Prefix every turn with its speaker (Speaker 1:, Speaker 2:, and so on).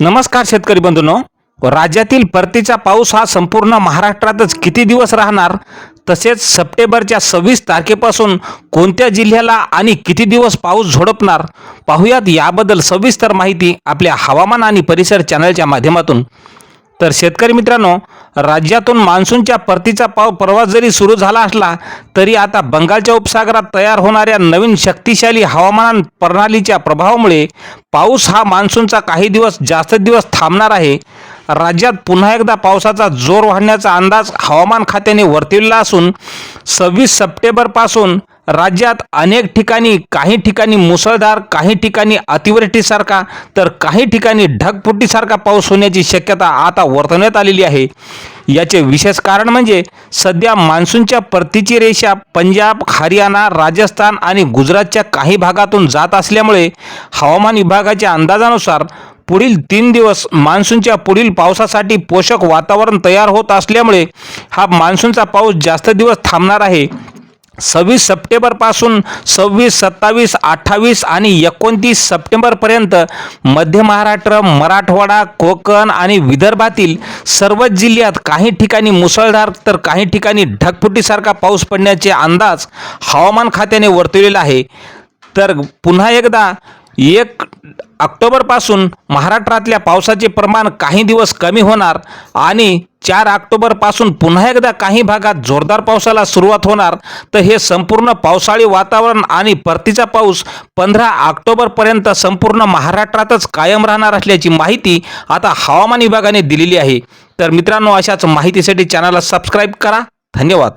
Speaker 1: नमस्कार शेतकरी बंधूंनो. राज्यातील परतीचा पाऊस हा संपूर्ण महाराष्ट्रातच किती दिवस राहणार? तसेच सप्टेंबरच्या सव्वीस तारखेपासून कोणत्या जिल्ह्याला आणि किती दिवस पाऊस झोडपणार? पाहुयात याबद्दल सविस्तर माहिती आपल्या हवामान आणि परिसर चॅनलच्या माध्यमातून. तर शेतकरी मित्रांनो राज्यातून मान्सूनच्या परतीचा पाव प्रवास जरी सुरू झाला असला तरी आता बंगालच्या उपसागरात तयार होणाऱ्या नवीन शक्तिशाली हवामान प्रणालीच्या प्रभावामुळे पाऊस हा मान्सूनचा काही दिवस जास्त दिवस थांबणार आहे. राज्यात पुन्हा एकदा पावसाचा जोर वाढण्याचा अंदाज हवामान खात्याने वर्तविला असून सव्वीस सप्टेंबरपासून राज्यात अनेक ठिकाणी काही ठिकाणी मुसळधार काही ठिकाणी अतिवृष्टीसारखा तर काही ठिकाणी ढगफुटीसारखा पाऊस होण्याची शक्यता आता वर्तवण्यात आलेली आहे. याचे विशेष कारण म्हणजे सध्या मान्सूनच्या परतीची रेषा पंजाब हरियाणा राजस्थान आणि गुजरातच्या काही भागातून जात असल्यामुळे हवामान विभागाच्या अंदाजानुसार पुढील तीन दिवस मान्सूनच्या पुढील पावसासाठी पोषक वातावरण तयार होत असल्यामुळे हा मान्सूनचा पाऊस जास्त दिवस थांबणार आहे. सव्वीस सप्टेंबरपासून सव्वीस सत्तावीस अठ्ठावीस आणि एकोणतीस सप्टेंबरपर्यंत मध्य महाराष्ट्र मराठवाडा कोकण आणि विदर्भातील सर्वच जिल्ह्यात काही ठिकाणी मुसळधार तर काही ठिकाणी ढगफुटीसारखा पाऊस पडण्याचे अंदाज हवामान खात्याने वर्तवलेला आहे. तर पुन्हा एकदा एक ऑक्टोबरपासून महाराष्ट्रातल्या पावसाचे प्रमाण काही दिवस कमी होणार आणि चार ऑक्टोबरपासून पुन्हा एकदा काही भागात जोरदार पावसाला सुरुवात होणार. तर हे संपूर्ण पावसाळी वातावरण आणि परतीचा पाऊस पंधरा ऑक्टोबरपर्यंत संपूर्ण महाराष्ट्रातच कायम राहणार असल्याची माहिती आता हवामान विभागाने दिलेली आहे. तर मित्रांनो अशाच माहितीसाठी चॅनलला सबस्क्राईब करा. धन्यवाद.